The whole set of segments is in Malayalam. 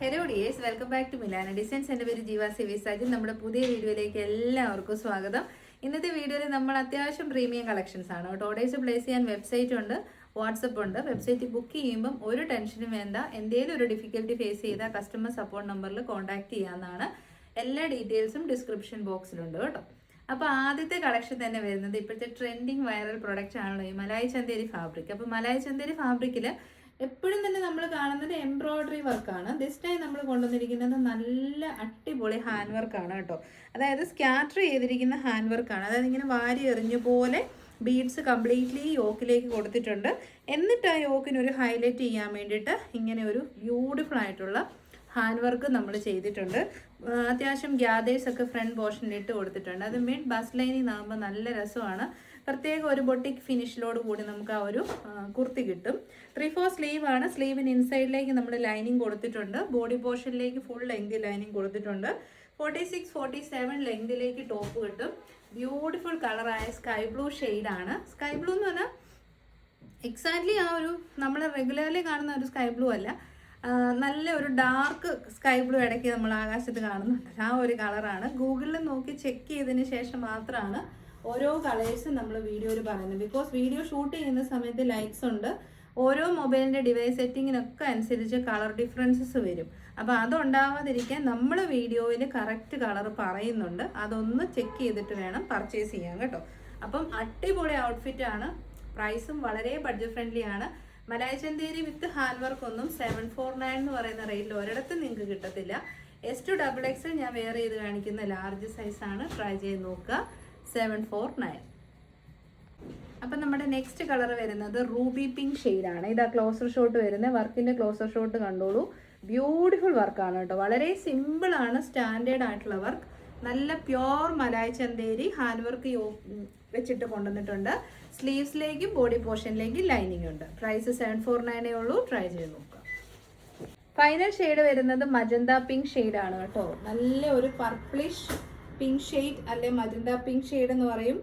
Hello dears welcome back to Milana designs എന്റെ പേര് ജീവ സി വി നമ്മുടെ പുതിയ വീഡിയോയിലേക്ക് എല്ലാവർക്കും സ്വാഗതം. ഇന്നത്തെ വീഡിയോയിൽ നമ്മൾ അത്യാവശ്യം പ്രീമിയം കളക്ഷൻസ് ആണ്. കേട്ടോ ഓർഡേഴ്സ് പ്ലേസ് ചെയ്യാൻ വെബ്സൈറ്റ് ഉണ്ട് വാട്സപ്പ് ഉണ്ട്. വെബ്സൈറ്റ് ബുക്ക് ചെയ്യുമ്പം ഒരു ടെൻഷനും വേണ്ട. എന്തെങ്കിലും ഒരു ഡിഫിക്കൽട്ടി ഫേസ് ചെയ്താൽ കസ്റ്റമർ സപ്പോർട്ട് നമ്പറിൽ കോൺടാക്ട് ചെയ്യാവുന്നതാണ്. എല്ലാ ഡീറ്റെയിൽസും ഡിസ്ക്രിപ്ഷൻ ബോക്സിലുണ്ട് കേട്ടോ. അപ്പോൾ ആദ്യത്തെ കളക്ഷൻ തന്നെ വരുന്നത് ഇപ്പോഴത്തെ ട്രെൻഡിങ് വൈറൽ പ്രൊഡക്റ്റ് ആണല്ലോ ഈ മലായി ചന്തേരി ഫാബ്രിക് അപ്പോൾ മലായി ചന്തേരി ഫാബ്രിക്കിൽ എപ്പോഴും തന്നെ നമ്മൾ കാണുന്നത് എംബ്രോയ്ഡറി വർക്കാണ് ദിസ് ടൈം നമ്മൾ കൊണ്ടുവന്നിരിക്കുന്നത് നല്ല അടിപൊളി ഹാൻഡ് വർക്കാണ് കേട്ടോ. അതായത് സ്കാറ്റർ ചെയ്തിരിക്കുന്ന ഹാൻഡ് വർക്കാണ് അതായത് ഇങ്ങനെ വാരി എറിഞ്ഞ പോലെ ബീഡ്സ് കംപ്ലീറ്റ്ലി യോക്കിലേക്ക് കൊടുത്തിട്ടുണ്ട്. എന്നിട്ട് ആ യോക്കിന് ഒരു ഹൈലൈറ്റ് ചെയ്യാൻ വേണ്ടിയിട്ട് ഇങ്ങനെ ഒരു ബ്യൂട്ടിഫുൾ ആയിട്ടുള്ള ഹാൻഡ് വർക്ക് നമ്മൾ ചെയ്തിട്ടുണ്ട്. അത്യാവശ്യം ഗ്യാദേഴ്സ് ഒക്കെ ഫ്രണ്ട് പോർഷനിൽ ഇട്ട് കൊടുത്തിട്ടുണ്ട്. അത് മിഡ് ബസ് ലൈനിൽ ആകുമ്പോൾ നല്ല രസമാണ്. പ്രത്യേക ഒരു ബൊട്ടിക് ഫിനിഷിലോട് കൂടി നമുക്ക് ആ ഒരു കുർത്തി കിട്ടും. ത്രീ ഫോർ സ്ലീവ് ആണ്. സ്ലീവിന് ഇൻസൈഡിലേക്ക് നമ്മൾ ലൈനിങ് കൊടുത്തിട്ടുണ്ട്. ബോഡി പോർഷനിലേക്ക് ഫുൾ ലെങ്ത് ലൈനിങ് കൊടുത്തിട്ടുണ്ട്. ഫോർട്ടി സിക്സ് ഫോർട്ടി സെവൻ ലെങ്തിലേക്ക് ടോപ്പ് കിട്ടും ബ്യൂട്ടിഫുൾ കളറായ സ്കൈ ബ്ലൂ ആണ്. സ്കൈ ബ്ലൂ എന്ന് പറഞ്ഞാൽ എക്സാക്ട്ലി ആ ഒരു നമ്മൾ റെഗുലർലി കാണുന്ന ഒരു സ്കൈ ബ്ലൂ അല്ല. നല്ല ഒരു ഡാർക്ക് സ്കൈ ബ്ലൂ ഇടയ്ക്ക് നമ്മൾ ആകാശത്ത് കാണുന്നുണ്ട്. ആ ഒരു കളറാണ് ഗൂഗിളിൽ നോക്കി ചെക്ക് ചെയ്തതിന് ശേഷം മാത്രമാണ് ഓരോ കളേഴ്സും നമ്മൾ വീഡിയോയിൽ പറയുന്നത്. ബിക്കോസ് വീഡിയോ ഷൂട്ട് ചെയ്യുന്ന സമയത്ത് ലൈറ്റ്സ് ഉണ്ട്. ഓരോ മൊബൈലിന്റെ ഡിവൈസ് സെറ്റിങ്ങിനൊക്കെ അനുസരിച്ച് കളർ ഡിഫറൻസസ് വരും. അപ്പോൾ അതുണ്ടാവാതിരിക്കാൻ നമ്മൾ വീഡിയോയിൽ കറക്റ്റ് കളർ പറയുന്നുണ്ട്. അതൊന്ന് ചെക്ക് ചെയ്തിട്ട് വേണം പർച്ചേസ് ചെയ്യാൻ കേട്ടോ. അപ്പം അടിപൊളി ഔട്ട്ഫിറ്റ് ആണ്. പ്രൈസും വളരെ ബഡ്ജറ്റ് ഫ്രണ്ട്ലി ആണ്. Malai Chanderi with hand work ഒന്നും സെവൻ ഫോർ നയൻ എന്ന് പറയുന്ന റേറ്റിൽ ഒരിടത്തും നിങ്ങൾക്ക് കിട്ടത്തില്ല. എസ് ടു ഡബിൾ എക്സ് ഞാൻ വെയർ ചെയ്ത് കാണിക്കുന്ന ലാർജ് സൈസാണ് ട്രൈ ചെയ്ത് നോക്കുക. സെവൻ ഫോർ നയൻ അപ്പം നമ്മുടെ നെക്സ്റ്റ് കളർ വരുന്നത് റൂബി പിങ്ക് ആണ്. ഇതാ ക്ലോസർ ഷോട്ട് വരുന്നത്. വർക്കിന്റെ ക്ലോസർ ഷോട്ട് കണ്ടോളൂ. ബ്യൂട്ടിഫുൾ വർക്കാണ് കേട്ടോ. വളരെ സിമ്പിൾ ആണ് സ്റ്റാൻഡേർഡ് ആയിട്ടുള്ള വർക്ക് നല്ല pure Malai Chanderi hand work വെച്ചിട്ട് കൊണ്ടുവന്നിട്ടുണ്ട്. സ്ലീവ്സിലേക്കും ബോഡി പോർഷനിലേക്കും ലൈനിങ് ഉണ്ട്. പ്രൈസ് സെവൻ ഫോർ നയനേ ഉള്ളൂ. ട്രൈ ചെയ്ത് നോക്കുക ഫൈനൽ ഷെയ്ഡ് വരുന്നത് മജന്ത പിങ്ക് ആണ് കേട്ടോ. നല്ല ഒരു പർപ്പിളിഷ് പിങ്ക് ഷെയ്ഡ് അല്ലെ മജന്ത പിങ്ക് ഷെയ്ഡ് എന്ന് പറയും.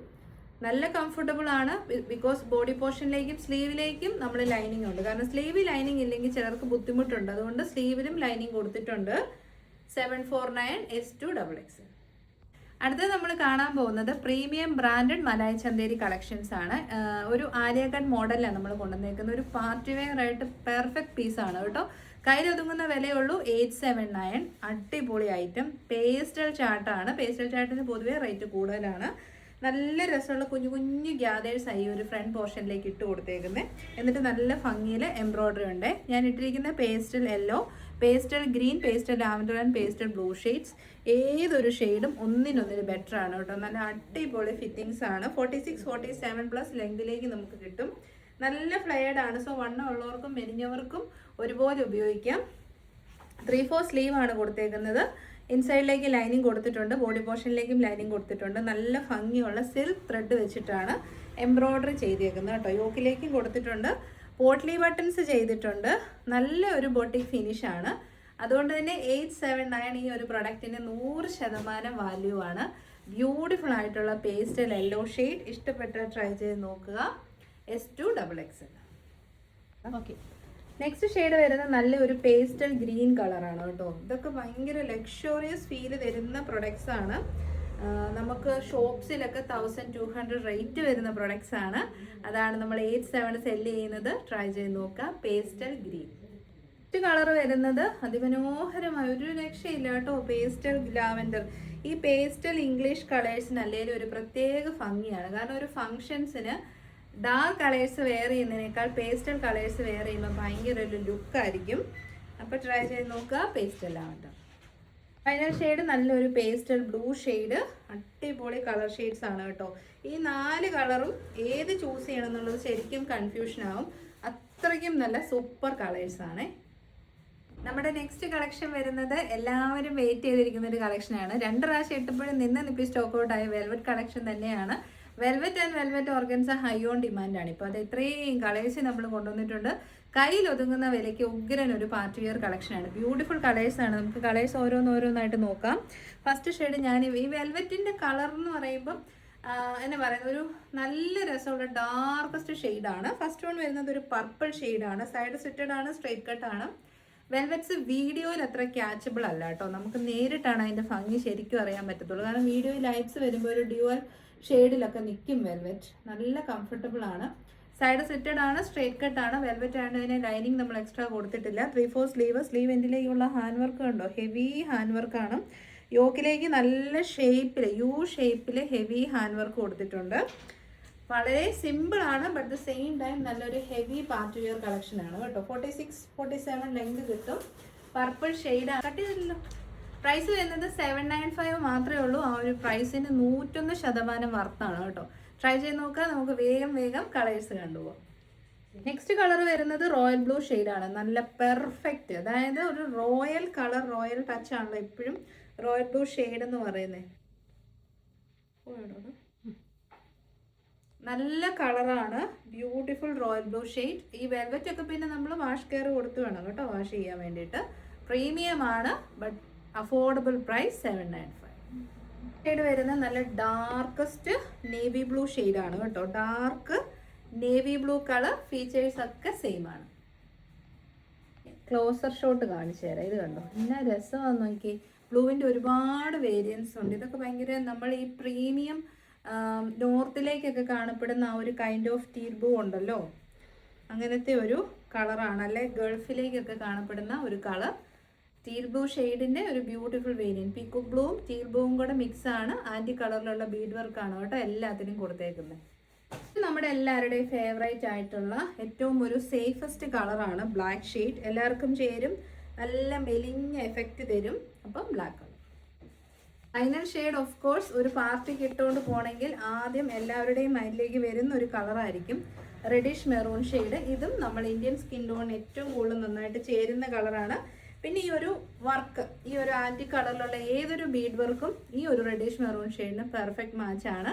നല്ല കംഫർട്ടബിൾ ആണ്. ബിക്കോസ് ബോഡി പോർഷനിലേക്കും സ്ലീവിലേക്കും നമ്മൾ ലൈനിങ് ഉണ്ട്. കാരണം സ്ലീവിൽ ലൈനിങ് ഇല്ലെങ്കിൽ ചിലർക്ക് ബുദ്ധിമുട്ടുണ്ട്. അതുകൊണ്ട് സ്ലീവിലും ലൈനിങ് കൊടുത്തിട്ടുണ്ട്. Seven four nine S to double X അടുത്തത് നമ്മൾ കാണാൻ പോകുന്നത് premium branded Malai Chanderi collections ആണ്. ഒരു ആര്യഗഡ് മോഡലാണ് നമ്മൾ കൊണ്ടുവന്നേക്കുന്നത്. ഒരു പാർട്ടി വെയർ ആയിട്ട് പെർഫെക്റ്റ് പീസാണ് കേട്ടോ. കയ്യിലൊതുങ്ങുന്ന വിലയുള്ളൂ എയ്റ്റ് സെവൻ നയൻ അടിപൊളി ഐറ്റം പേസ്റ്റൽ ചാട്ടാണ് പേസ്റ്റൽ ചാട്ടിന് പൊതുവേ റേറ്റ് കൂടുതലാണ്. നല്ല രസമുള്ള കുഞ്ഞു കുഞ്ഞു ഗ്യാദേഴ്സ് ആയി ഒരു ഫ്രണ്ട് പോർഷനിലേക്ക് ഇട്ട് കൊടുത്തേക്കുന്നത് എന്നിട്ട് നല്ല ഭംഗിയിൽ എംബ്രോയ്ഡറി ഉണ്ട്. ഞാൻ ഇട്ടിരിക്കുന്ന pastel yellow pastel green pastel lavender and pastel blue shades ഏതൊരു ഷെയ്ഡും ഒന്നിനൊന്നിന് ബെറ്റർ ആണ് കേട്ടോ. നല്ല അടിപൊളി ഫിറ്റിങ്സ് ആണ്. Forty six forty seven plus ലെങ്തിലേക്ക് നമുക്ക് കിട്ടും. നല്ല ഫ്ലെയർഡ് ആണ്. സോ വണ്ണം ഉള്ളവർക്കും മെലിഞ്ഞവർക്കും ഒരുപോലെ ഉപയോഗിക്കാം. ത്രീ ഫോർ സ്ലീവ് ആണ് കൊടുത്തേക്കുന്നത്. ഇൻസൈഡിലേക്ക് ലൈനിങ് കൊടുത്തിട്ടുണ്ട്. ബോഡി പോർഷനിലേക്കും ലൈനിങ് കൊടുത്തിട്ടുണ്ട്. നല്ല ഭംഗിയുള്ള സിൽക്ക് ത്രെഡ് വെച്ചിട്ടാണ് എംബ്രോയ്ഡറി ചെയ്തേക്കുന്നത് കേട്ടോ. യോക്കിലേക്കും കൊടുത്തിട്ടുണ്ട്. പോട്ട്ലി ബട്ടൺസ് ചെയ്തിട്ടുണ്ട്. നല്ല ഒരു ഫിനിഷ് ആണ്. അതുകൊണ്ട് തന്നെ എയ്റ്റ് സെവൻ നയൻ ഈ ഒരു പ്രൊഡക്റ്റിന് നൂറ് ശതമാനം വാല്യൂ ആണ്. ബ്യൂട്ടിഫുൾ ആയിട്ടുള്ള പേസ്റ്റൽ യെല്ലോ ഷെയ്ഡ് ഇഷ്ടപ്പെട്ട ട്രൈ ചെയ്ത് നോക്കുക. S to double X okay next shade വരുന്ന നല്ല ഒരു പേസ്റ്റൽ ഗ്രീൻ കളറാണ് കേട്ടോ. ഇതൊക്കെ ഭയങ്കര ലക്ഷറിയസ് ഫീൽ തരുന്ന പ്രൊഡക്ട്സ് ആണ്. നമുക്ക് ഷോപ്സിലൊക്കെ തൗസൻഡ് ടു ഹൺഡ്രഡ് റേറ്റ് വരുന്ന പ്രൊഡക്ട്സ് ആണ്. അതാണ് നമ്മൾ എയ്റ്റ് സെവൻ സെല്ല് ചെയ്യുന്നത്. ട്രൈ ചെയ്ത് നോക്കുക പേസ്റ്റൽ ഗ്രീൻ നെക്സ്റ്റ് കളർ വരുന്നത് അതിമനോഹരമായ ഒരു രക്ഷയില്ല കേട്ടോ. പേസ്റ്റൽ ലാവൻഡർ ഈ പേസ്റ്റൽ ഇംഗ്ലീഷ് കളേഴ്സിന് അല്ലെങ്കിൽ ഒരു പ്രത്യേക ഭംഗിയാണ്. കാരണം ഒരു ഫങ്ഷൻസിന് ഡാർക്ക് കളേഴ്സ് വെയർ ചെയ്യുന്നതിനേക്കാൾ പേസ്റ്റൽ കളേഴ്സ് വെയർ ചെയ്യുമ്പോൾ ഭയങ്കര ഒരു ലുക്കായിരിക്കും അപ്പോൾ ട്രൈ ചെയ്ത് നോക്കുക. പേസ്റ്റൽ ലാവൻഡർ ഫൈനൽ ഷെയ്ഡ് നല്ലൊരു പേസ്റ്റൽ ബ്ലൂ ഷെയ്ഡ് അടിപൊളി കളർ ഷെയ്ഡ്സ് ആണ് കേട്ടോ. ഈ നാല് കളറും ഏത് ചൂസ് ചെയ്യണം എന്നുള്ളത് ശരിക്കും കൺഫ്യൂഷൻ ആവും. അത്രയ്ക്കും നല്ല സൂപ്പർ കളേഴ്സ് ആണ്. നമ്മുടെ നെക്സ്റ്റ് കളക്ഷൻ വരുന്നത് എല്ലാവരും വെയിറ്റ് ചെയ്തിരിക്കുന്ന ഒരു കളക്ഷനാണ് രണ്ട് പ്രാവശ്യം ഇട്ടപ്പോഴും നിന്ന് നിപ്പി സ്റ്റോക്ക് ഔട്ടായ വെൽവെറ്റ് കളക്ഷൻ തന്നെയാണ്. Velvet and velvet organza high on ഡിമാൻഡാണ് ഇപ്പോൾ അത് ഇത്രയും കളേഴ്സ് നമ്മൾ കൊണ്ടുവന്നിട്ടുണ്ട്. കയ്യിൽ ഒതുങ്ങുന്ന വിലയ്ക്ക് ഉഗ്രൻ ഒരു പാർട്ടി വെയർ കളക്ഷനാണ് ബ്യൂട്ടിഫുൾ കളേഴ്സ് ആണ്. നമുക്ക് കളേഴ്സ് ഓരോന്നോരോന്നായിട്ട് നോക്കാം. ഫസ്റ്റ് ഷെയ്ഡ് ഞാൻ ഈ വെൽവെറ്റിന്റെ കളർ എന്ന് പറയുമ്പം എന്നെ പറയുന്നത് ഒരു നല്ല രസമുള്ള ഡാർക്കസ്റ്റ് ഷെയ്ഡാണ് ഫസ്റ്റ് വൺ വരുന്നത് ഒരു പർപ്പിൾ ഷെയ്ഡാണ് സൈഡ് സ്വിറ്റഡ് ആണ് സ്ട്രൈറ്റ് കട്ട് ആണ്. വെൽവെറ്റ്സ് വീഡിയോയിൽ അത്ര ക്യാച്ചബിൾ അല്ല കേട്ടോ. നമുക്ക് നേരിട്ടാണ് അതിന്റെ ഭംഗി ശരിക്കും അറിയാൻ പറ്റത്തുള്ളൂ. കാരണം വീഡിയോയിൽ ലൈറ്റ്സ് വരുമ്പോൾ ഒരു ഡ്യുവൽ ഷെയ്ഡിലൊക്കെ നിൽക്കും വെൽവെറ്റ് നല്ല കംഫർട്ടബിൾ ആണ്. സൈഡ് സെറ്റഡ് ആണ് സ്ട്രേറ്റ് കട്ട് ആണ്. വെൽവെറ്റ് ആണ് ലൈനിങ് നമ്മൾ എക്സ്ട്രാ കൊടുത്തിട്ടില്ല. ത്രീ ഫോർ സ്ലീവ് സ്ലീവ് എൻഡിലേക്കുള്ള ഹാൻഡ് വർക്ക് ഉണ്ടോ ഹെവി ഹാൻഡ് ആണ്. യോക്കിലേക്ക് നല്ല ഷേപ്പിൽ യു ഷേപ്പിൽ ഹെവി ഹാൻഡ് വർക്ക് കൊടുത്തിട്ടുണ്ട്. വളരെ സിമ്പിൾ ആണ് ബട്ട് ദ സെയിം ടൈം നല്ലൊരു ഹെവി പാർട്ടി വെയർ കളക്ഷൻ ആണ് കേട്ടോ. Forty six forty seven length കിട്ടും. പർപ്പിൾ ഷെയ്ഡ് കട്ട് ചെയ്തില്ലല്ലോ പ്രൈസ് വരുന്നത് സെവൻ നയൻ ഫൈവ് മാത്രമേ ഉള്ളൂ. ആ ഒരു പ്രൈസിന് നൂറ്റൊന്ന് ശതമാനം വർത്താണ് കേട്ടോ. ട്രൈ ചെയ്ത് നോക്കാം. നമുക്ക് വേഗം വേഗം കളേഴ്സ് കണ്ടുപോകാം. നെക്സ്റ്റ് കളർ വരുന്നത് റോയൽ ബ്ലൂ ആണ്. നല്ല പെർഫെക്റ്റ് അതായത് ഒരു റോയൽ കളർ റോയൽ ടച്ച് ആണല്ലോ എപ്പോഴും റോയൽ ബ്ലൂ ഷെയ്ഡ് എന്ന് പറയുന്നത് നല്ല കളറാണ് ബ്യൂട്ടിഫുൾ റോയൽ ബ്ലൂ ഷെയ്ഡ് ഈ വെൽവെറ്റ് ഒക്കെ പിന്നെ നമ്മൾ വാഷ് കെയർ കൊടുത്തു വേണം കേട്ടോ. വാഷ് ചെയ്യാൻ വേണ്ടിയിട്ട്. പ്രീമിയം ആണ്. But affordable price seven nine five shade വരുന്ന നല്ല ഡാർക്കസ്റ്റ് നേവി ബ്ലൂ ആണ് കേട്ടോ. Dark navy blue colour features ഒക്കെ സെയിം ആണ്. ക്ലോസർ ഷോട്ട് കാണിച്ചു തരാം. ഇത് കണ്ടോ? എന്നാ രസമാണെന്ന് നോക്കി ബ്ലൂവിന്റെ ഒരുപാട് വേരിയൻസ് ഉണ്ട്. ഇതൊക്കെ ഭയങ്കര നമ്മൾ ഈ പ്രീമിയം നോർത്തിലേക്കൊക്കെ കാണപ്പെടുന്ന ആ ഒരു കൈൻഡ് ഓഫ് ടീർ ബ്ലൂ ഉണ്ടല്ലോ. അങ്ങനത്തെ ഒരു കളറാണ് അല്ലെ ഗൾഫിലേക്കൊക്കെ കാണപ്പെടുന്ന ഒരു കളർ ടീൽ ബ്ലൂ ഷെയ്ഡിന്റെ ഒരു ബ്യൂട്ടിഫുൾ വേരിയൻ പിക്കു ബ്ലൂവും ടീൽ ബ്ലൂവും കൂടെ മിക്സ് ആണ്. ആന്റി കളറിലുള്ള ബീഡ് വർക്കാണ് കേട്ടോ എല്ലാത്തിനും കൊടുത്തേക്കുന്നത്. നമ്മുടെ എല്ലാവരുടെയും ഫേവറേറ്റ് ആയിട്ടുള്ള ഏറ്റവും ഒരു സേഫസ്റ്റ് കളറാണ് ബ്ലാക്ക് ഷെയ്ഡ് എല്ലാവർക്കും ചേരും. നല്ല മെലിഞ്ഞ എഫക്റ്റ് തരും. അപ്പം black colour final shade of course ഒരു പാർട്ടിക്ക് ഇട്ടുകൊണ്ട് പോകണമെങ്കിൽ ആദ്യം എല്ലാവരുടെയും മൈൻഡിലേക്ക് വരുന്ന ഒരു കളറായിരിക്കും റെഡിഷ് മെറൂൺ ഷെയ്ഡ് ഇതും നമ്മൾ ഇന്ത്യൻ സ്കിൻ ടോണിന് ഏറ്റവും കൂടുതൽ നന്നായിട്ട് ചേരുന്ന കളറാണ് പിന്നെ ഈ ഒരു വർക്ക് ഈ ഒരു ആന്റി കളറിലുള്ള ഏതൊരു ബീഡ് വർക്കും ഈ ഒരു റെഡിഷ് മെറൂൺ ഷെയ്ഡിന് പെർഫെക്റ്റ് മാച്ച് ആണ്.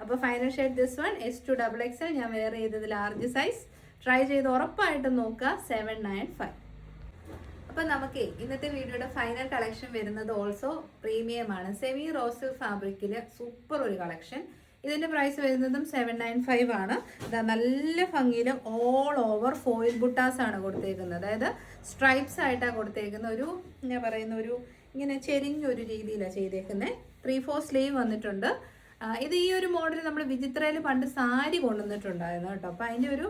അപ്പോൾ final shade this one S to double X L ഞാൻ വേറെ ചെയ്തത് ലാർജ് സൈസ് ട്രൈ ചെയ്ത് ഉറപ്പായിട്ടും നോക്കുക സെവൻ നയൻ ഫൈവ് അപ്പം നമുക്ക് ഇന്നത്തെ വീഡിയോയുടെ ഫൈനൽ കളക്ഷൻ വരുന്നത് ഓൾസോ പ്രീമിയം ആണ്. സെമി റോസിൽ ഫാബ്രിക്കിൽ സൂപ്പർ ഒരു കളക്ഷൻ ഇതിന്റെ പ്രൈസ് വരുന്നതും സെവൻ നയൻ ഫൈവ് ആണ്. ഇതാ നല്ല ഭംഗിയിൽ ഓൾ ഓവർ ഫോയിൽ ബുട്ടാസ് ആണ് കൊടുത്തേക്കുന്നത്. അതായത് സ്ട്രൈപ്സ് ആയിട്ടാണ് കൊടുത്തേക്കുന്ന ഒരു ഞാൻ പറയുന്ന ഒരു ഇങ്ങനെ ചെരിഞ്ഞൊരു രീതിയിലാണ് ചെയ്തേക്കുന്നത് ത്രീ ഫോർ സ്ലീവ് വന്നിട്ടുണ്ട്. ഇത് ഈ ഒരു മോഡൽ നമ്മൾ വിചിത്രയിൽ പണ്ട് സാരി കൊണ്ടുവന്നിട്ടുണ്ടായിരുന്നു കേട്ടോ. അപ്പോൾ അതിന്റെ ഒരു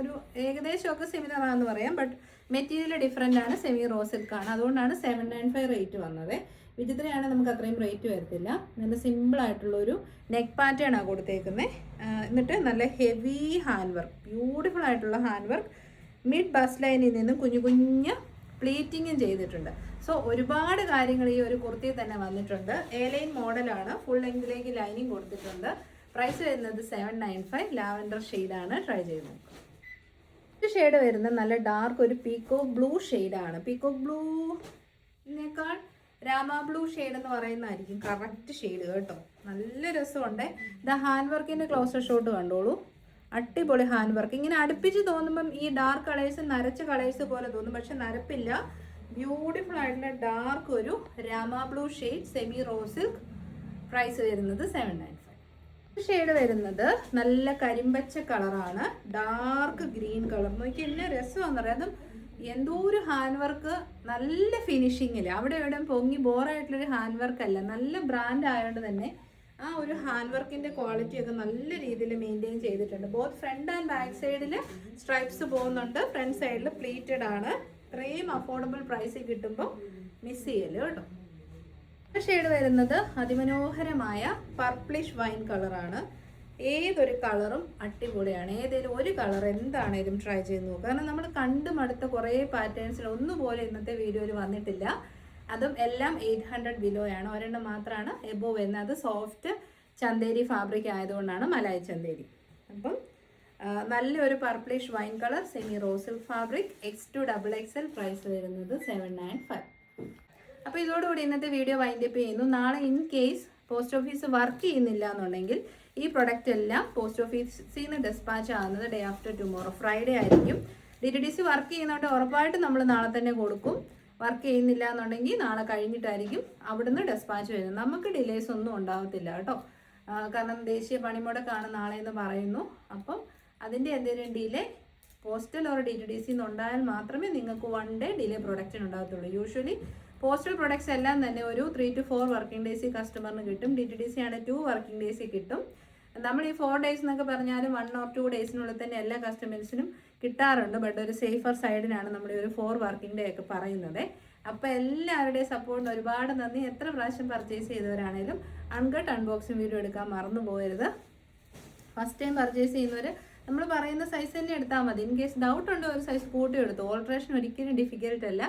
ഒരു ഏകദേശമൊക്കെ സെമിനറാന്ന് പറയാം. ബട്ട് മെറ്റീരിയൽ ഡിഫറെന്റ് ആണ്. സെമി റോ സിൽക്കാണ് അതുകൊണ്ടാണ് സെവൻ നയൻ ഫൈവ് റേറ്റ് വന്നത്. വിചിത്രയാണ് നമുക്ക് അത്രയും റേറ്റ് വരത്തില്ല. നല്ല സിമ്പിൾ ആയിട്ടുള്ള ഒരു നെക്ക് പാറ്റേൺ ആണ് കൊടുത്തേക്കുന്നത് എന്നിട്ട് നല്ല ഹെവി ഹാൻഡ് വർക്ക് ബ്യൂട്ടിഫുൾ ആയിട്ടുള്ള ഹാൻഡ് വർക്ക് മിഡ് ബസ് ലൈനിൽ നിന്നും കുഞ്ഞു കുഞ്ഞ് പ്ലീറ്റിങ്ങും ചെയ്തിട്ടുണ്ട്. സോ ഒരുപാട് കാര്യങ്ങൾ ഈ ഒരു കുർത്തി തന്നെ വന്നിട്ടുണ്ട്. എ ലൈൻ മോഡലാണ് ഫുൾ ലെങ്തിലേക്ക് ലൈനിങ് കൊടുത്തിട്ടുണ്ട്. പ്രൈസ് വരുന്നത് സെവൻ നയൻ ഫൈവ് ലാവൻഡർ ഷെയ്ഡാണ് ട്രൈ ചെയ്ത് നോക്കുക ഈ ഷെയ്ഡ് വരുന്നത് നല്ല ഡാർക്ക് ഒരു പീക്കോ ബ്ലൂ ഷെയ്ഡാണ് പീക്കോ ബ്ലൂനേക്കാൾ രാമ ബ്ലൂ ഷെയ്ഡ് എന്ന് പറയുന്നതായിരിക്കും കറക്റ്റ് ഷെയ്ഡ് കേട്ടോ. നല്ല രസമുണ്ട്. ഇത് ഹാൻഡ് വർക്കിന്റെ ക്ലോസർ ഷോട്ട് കണ്ടോളൂ. അടിപൊളി ഹാൻഡ് വർക്ക് ഇങ്ങനെ അടുപ്പിച്ച് തോന്നുമ്പം ഈ ഡാർക്ക് കളേഴ്സ് നരച്ച കളേഴ്സ് പോലെ തോന്നും. പക്ഷെ നരപ്പില്ല. ബ്യൂട്ടിഫുൾ ആയിട്ടുള്ള ഡാർക്ക് ഒരു രാമ ബ്ലൂ ഷെയ്ഡ് സെമി റോസ് പ്രൈസ് വരുന്നത് സെവൻ നയൻ ഫൈവ് ഷെയ്ഡ് വരുന്നത് നല്ല കരിമ്പച്ച കളറാണ് ഡാർക്ക് ഗ്രീൻ കളർ നോക്കി എന്നെ രസമാണെന്ന് പറയാം അതും എന്തോ ഒരു ഹാൻഡ് വർക്ക് നല്ല ഫിനിഷിങ്ങിൽ അവിടെ എവിടെയും പൊങ്ങി ബോറായിട്ടുള്ളൊരു ഹാൻഡ് വർക്ക് അല്ല. നല്ല ബ്രാൻഡ് ആയതുകൊണ്ട് തന്നെ ആ ഒരു ഹാൻഡ് വർക്കിന്റെ ക്വാളിറ്റി ഒക്കെ നല്ല രീതിയിൽ മെയിന്റെയിൻ ചെയ്തിട്ടുണ്ട്. ബോത്ത് ഫ്രണ്ട് ആൻഡ് ബാക്ക് സൈഡിൽ സ്ട്രൈപ്സ് പോകുന്നുണ്ട്. ഫ്രണ്ട് സൈഡിൽ പ്ലീറ്റഡ് ആണ്. ഇത്രയും അഫോർഡബിൾ പ്രൈസിൽ കിട്ടുമ്പോൾ മിസ് ചെയ്യല്ലോ കേട്ടോ? ഷെയ്ഡ് വരുന്നത് അതിമനോഹരമായ പർപ്പിളിഷ് വൈൻ കളറാണ് ഏതൊരു കളറും അടിപൊളിയാണ്. ഏതെങ്കിലും ഒരു കളർ എന്താണേലും ട്രൈ ചെയ്ത് നോക്കുക കാരണം നമ്മൾ കണ്ടു മടുത്ത കുറേ പാറ്റേൺസിൽ ഒന്നുപോലെ ഇന്നത്തെ വീഡിയോയിൽ വന്നിട്ടില്ല. അതും എല്ലാം എയ്റ്റ് ഹൺഡ്രഡ് ആണ്. ഒരെണ്ണം മാത്രമാണ് എബോ വരുന്നത് അത് സോഫ്റ്റ് ചന്തേരി ഫാബ്രിക് ആയതുകൊണ്ടാണ് മലായി ചന്തേരി അപ്പം നല്ലൊരു purplish wine colour semi റോസിൽ fabric X to double X L price വരുന്നത് സെവൻ നയൻ ഫൈവ് അപ്പോൾ ഇതോടുകൂടി ഇന്നത്തെ വീഡിയോ വൈൻഡപ്പ് ചെയ്യുന്നു. നാളെ in case post office work ചെയ്യുന്നില്ല എന്നുണ്ടെങ്കിൽ ഈ പ്രൊഡക്റ്റ് എല്ലാം പോസ്റ്റ് ഓഫീസിൽ നിന്ന് ഡെസ്പാച്ച് ആകുന്നത് ഡേ ആഫ്റ്റർ ടുമോറോ ഫ്രൈഡേ ആയിരിക്കും. D T D C work ചെയ്യുന്നതുകൊണ്ട് ഉറപ്പായിട്ടും നമ്മൾ നാളെ തന്നെ കൊടുക്കും. വർക്ക് ചെയ്യുന്നില്ല എന്നുണ്ടെങ്കിൽ നാളെ കഴിഞ്ഞിട്ടായിരിക്കും അവിടുന്ന് ഡെസ്പാച്ച് വരുന്നത്. നമുക്ക് ഡിലേസ് ഒന്നും ഉണ്ടാവത്തില്ല കേട്ടോ. കാരണം ദേശീയ പണിമുടക്കാണ് നാളെ എന്ന് പറയുന്നു. അപ്പം അതിന്റെ എന്തെങ്കിലും delay postal or D T D സിന്ന് ഉണ്ടായാൽ മാത്രമേ നിങ്ങൾക്ക് വൺ ഡേ ഡിലേ പ്രൊഡക്റ്റിന് ഉണ്ടാകത്തുള്ളൂ. യൂഷ്വലി പോസ്റ്റൽ പ്രൊഡക്ട്സ് എല്ലാം തന്നെ ഒരു three to four working days കസ്റ്റമറിന് കിട്ടും. ഡി ടി ഡി സി ആണ് ടു വർക്കിംഗ് ഡേയ്സ് കിട്ടും. നമ്മൾ ഈ ഫോർ ഡേയ്സ് എന്നൊക്കെ പറഞ്ഞാലും വൺ ഓർ ടു ഡേയ്സിനുള്ളിൽ തന്നെ എല്ലാ കസ്റ്റമേഴ്സിനും കിട്ടാറുണ്ട്. ബട്ട് ഒരു സേഫർ സൈഡിനാണ് നമ്മുടെ ഒരു ഫോർ വർക്കിംഗ് ഡേ ഒക്കെ പറയുന്നത്. അപ്പോൾ എല്ലാവരുടെയും സപ്പോർട്ടിന് ഒരുപാട് നന്ദി. എത്ര പ്രാവശ്യം പർച്ചേസ് ചെയ്തവരാണേലും അൺകട്ട് അൺബോക്സിംഗ് വീഡിയോ എടുക്കാൻ മറന്നു പോകരുത്. ഫസ്റ്റ് ടൈം പർച്ചേസ് ചെയ്യുന്നവർ നമ്മൾ പറയുന്ന സൈസ് തന്നെ എടുത്താൽ മതി. ഇൻ കേസ് ഡൗട്ട് ഉണ്ടോ ഒരു സൈസ് കൂട്ടി എടുത്തു. ഓൾട്രേഷൻ ഒരിക്കലും ഡിഫിക്കൽട്ട് അല്ല.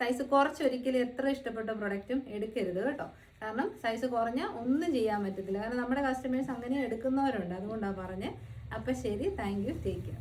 സൈസ് കുറച്ച് ഒരിക്കലും എത്ര ഇഷ്ടപ്പെട്ട പ്രൊഡക്റ്റും എടുക്കരുത് കേട്ടോ. കാരണം സൈസ് കുറഞ്ഞാൽ ഒന്നും ചെയ്യാൻ പറ്റത്തില്ല. കാരണം നമ്മുടെ കസ്റ്റമേഴ്സ് അങ്ങനെ എടുക്കുന്നവരുണ്ട്. അതുകൊണ്ടാണ് പറഞ്ഞത് അപ്പം ശരി. Thank you take care